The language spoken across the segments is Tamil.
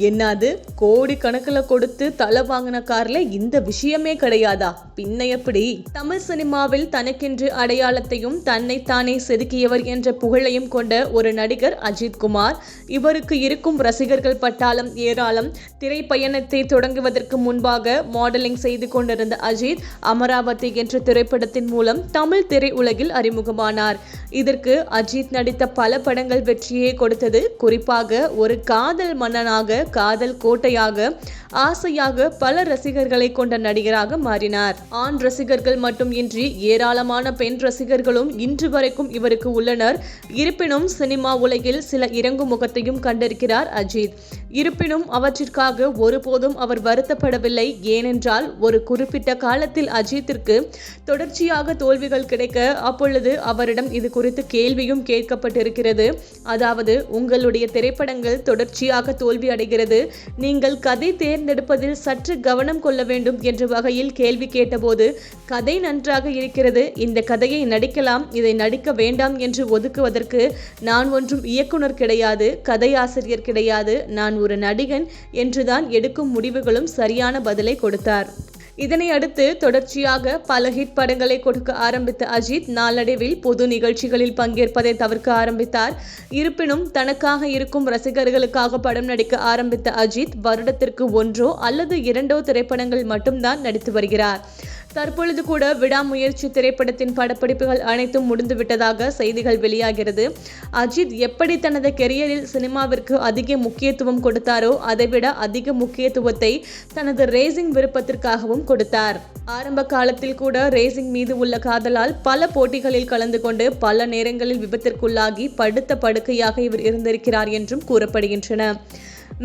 என்னது? கோடி கணக்கில் கொடுத்து தலை வாங்கின கார்ல இந்த விஷயமே கிடையாதா? பின்ன எப்படி? தமிழ் சினிமாவில் தனக்கென்று அடையாளத்தையும் தன்னை தானே செதுக்கியவர் என்ற புகழையும் கொண்ட ஒரு நடிகர் அஜித் குமார் இவருக்கு இருக்கும் ரசிகர்கள் பட்டாளம் ஏராளம். திரைப்பயணத்தை தொடங்குவதற்கு முன்பாக மாடலிங் செய்து கொண்டிருந்த அஜித் அமராவதி என்ற திரைப்படத்தின் மூலம் தமிழ் திரையுலகில் அறிமுகமானார். இதற்கு அஜித் நடித்த பல படங்கள் வெற்றியை கொடுத்தது. குறிப்பாக ஒரு காதல் மன்னனாக காதல் கோட்டையாக ஆசையாக பல ரசிகர்களை கொண்ட நடிகராக மாறினார். ஆண் ரசிகர்கள் மட்டும் இன்றி ஏராளமான பெண் ரசிகர்களும் இன்று வரைக்கும் இவருக்கு உள்ளனர். இருப்பினும் சினிமா உலகில் சில இறங்கு முகத்தையும் கண்டிருக்கிறார் அஜித். இருப்பினும் அவற்றிற்காக ஒருபோதும் அவர் வருத்தப்படவில்லை. ஏனென்றால் ஒரு குறிப்பிட்ட காலத்தில் அஜித்திற்கு தொடர்ச்சியாக தோல்விகள் கிடைக்க அப்பொழுது அவரிடம் இது குறித்து கேள்வியும் கேட்கப்பட்டிருக்கிறது. அதாவது உங்களுடைய திரைப்படங்கள் தொடர்ச்சியாக தோல்வி அடைகிறது. நீங்கள் கதை தேர்ந்தெடுப்பதில் சற்று கவனம் கொள்ள வேண்டும் என்ற வகையில் கேள்வி கேட்டபோது கதை நன்றாக இருக்கிறது. இந்த கதையை நடிக்கலாம். இதை நடிக்க வேண்டாம் என்று ஒதுக்குவதற்கு நான் ஒன்றும் இயக்குனர் கிடையாது கதையாசிரியர் கிடையாது. நான் ஒரு நடிகன் என்றுதான் எடுக்கும் முடிவுகளும் சரியான பதிலை கொடுத்தார். இதனை அடுத்து தொடர்ச்சியாக பல ஹிட் படங்களை கொடுக்க ஆரம்பித்த அஜித் நாளடைவில் பொது நிகழ்ச்சிகளில் பங்கேற்பதை தவிர்க்க ஆரம்பித்தார். இருப்பினும் தனக்காக இருக்கும் ரசிகர்களுக்காக படம் நடிக்க ஆரம்பித்த அஜித் வருடத்திற்கு ஒன்றோ அல்லது இரண்டோ திரைப்படங்கள் மட்டும்தான் நடித்து வருகிறார். தற்பொழுது கூட விடாமுயற்சி திரைப்படத்தின் படப்பிடிப்புகள் அனைத்தும் முடிந்துவிட்டதாக செய்திகள் வெளியாகிறது. அஜித் எப்படி தனது கெரியரில் சினிமாவிற்கு அதிக முக்கியத்துவம் கொடுத்தாரோ அதைவிட அதிக முக்கியத்துவத்தை தனது ரேசிங் விருப்பத்திற்காகவும் கொடுத்தார். ஆரம்ப காலத்தில் கூட ரேசிங் மீது உள்ள காதலால் பல போட்டிகளில் கலந்து கொண்டு பல நேரங்களில் விபத்திற்குள்ளாகி படுத்த படுக்கையாக இவர் இருந்திருக்கிறார் என்றும் கூறப்படுகின்றன.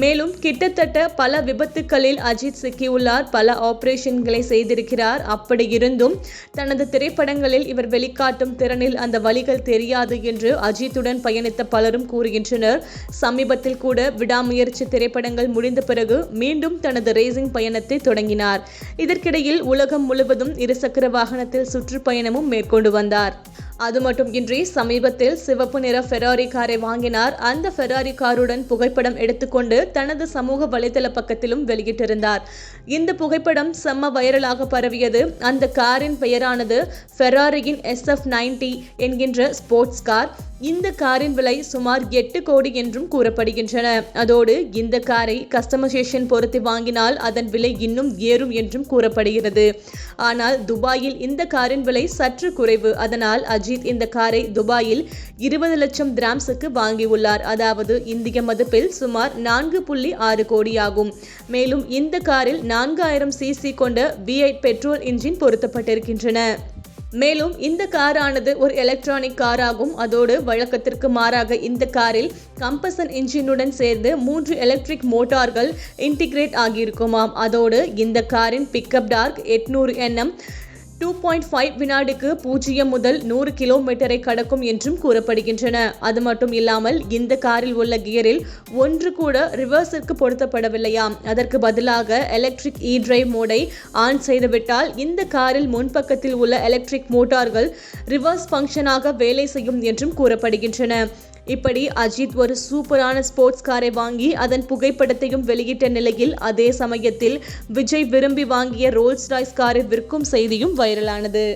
மேலும் கிட்டத்தட்ட பல விபத்துக்களில் அஜித் சிக்கியுள்ளார். பல ஆபரேஷன்களை செய்திருக்கிறார். அப்படி இருந்தும் தனது திரைப்படங்களில் இவர் வெளிக்காட்டும் திறனில் அந்த வழிகள் தெரியாது என்று அஜித்துடன் பயணித்த பலரும் கூறுகின்றனர். சமீபத்தில் கூட விடாமுயற்சி திரைப்படங்கள் முடிந்த பிறகு மீண்டும் தனது ரேசிங் பயணத்தை தொடங்கினார். இதற்கிடையில் உலகம் முழுவதும் இருசக்கர வாகனத்தில் சுற்றுப்பயணமும் மேற்கொண்டு வந்தார். அது மட்டும் இன்றி சமீபத்தில் சிவப்பு நிற ஃபெராரி காரை வாங்கினார். அந்த ஃபெராரி காருடன் புகைப்படம் எடுத்துக்கொண்டு தனது சமூக வலைதள பக்கத்திலும் வெளியிட்டிருந்தார். இந்த புகைப்படம் செம்ம வைரலாக பரவியது. அந்த காரின் பெயரானது ஃபெராரியின் எஸ்எஃப் நைன்டி என்கின்ற ஸ்போர்ட்ஸ் கார் இந்த காரின் விலை சுமார் எட்டு கோடி என்றும் கூறப்படுகின்றன. அதோடு இந்த காரை கஸ்டமைசேஷன் பொருத்தி வாங்கினால் அதன் விலை இன்னும் ஏறும் என்றும் கூறப்படுகிறது. ஆனால் துபாயில் இந்த காரின் விலை சற்று குறைவு. அதனால் அஜித் இந்த காரை துபாயில் இருபது லட்சம் கிராம்ஸுக்கு வாங்கியுள்ளார். அதாவது இந்திய மதிப்பில் சுமார் நான்கு புள்ளி ஆறு கோடியாகும். மேலும் இந்த காரில் நான்காயிரம் சிசி கொண்ட வி பெட்ரோல் இன்ஜின் பொருத்தப்பட்டிருக்கின்றன. மேலும் இந்த காரானது ஒரு எலக்ட்ரானிக் காராகும். அதோடு வழக்கத்திற்கு மாறாக இந்த காரில் கம்பசன் இன்ஜினுடன் சேர்ந்து மூன்று எலக்ட்ரிக் மோட்டார்கள் இன்டிகிரேட் ஆகியிருக்குமாம். அதோடு இந்த காரின் பிக்கப் டார்க் எட்நூறு எண்ணம் டூ பாயிண்ட் ஃபைவ் வினாடிக்கு பூஜ்ஜியம் முதல் நூறு கிலோமீட்டரை கடக்கும் என்றும் கூறப்படுகின்றன. அது மட்டும் இல்லாமல் இந்த காரில் உள்ள கியரில் ஒன்று கூட ரிவர்ஸிற்கு பொருத்தப்படவில்லையாம். அதற்கு பதிலாக எலக்ட்ரிக் இ டிரைவ் மோடை ஆன் செய்துவிட்டால் இந்த காரில் முன்பக்கத்தில் உள்ள எலக்ட்ரிக் மோட்டார்கள் ரிவர்ஸ் ஃபங்க்ஷனாக வேலை செய்யும் என்றும் கூறப்படுகின்றன. இப்படி அஜித் ஒரு சூப்பரான ஸ்போர்ட்ஸ் காரை வாங்கி அதன் புகைப்படத்தையும் வெளியிட்ட நிலையில் அதே சமயத்தில் விஜய் விரும்பி வாங்கிய ரோல்ஸ் ராய்ஸ் காரை விற்கும் செய்தியும் வைரலானது.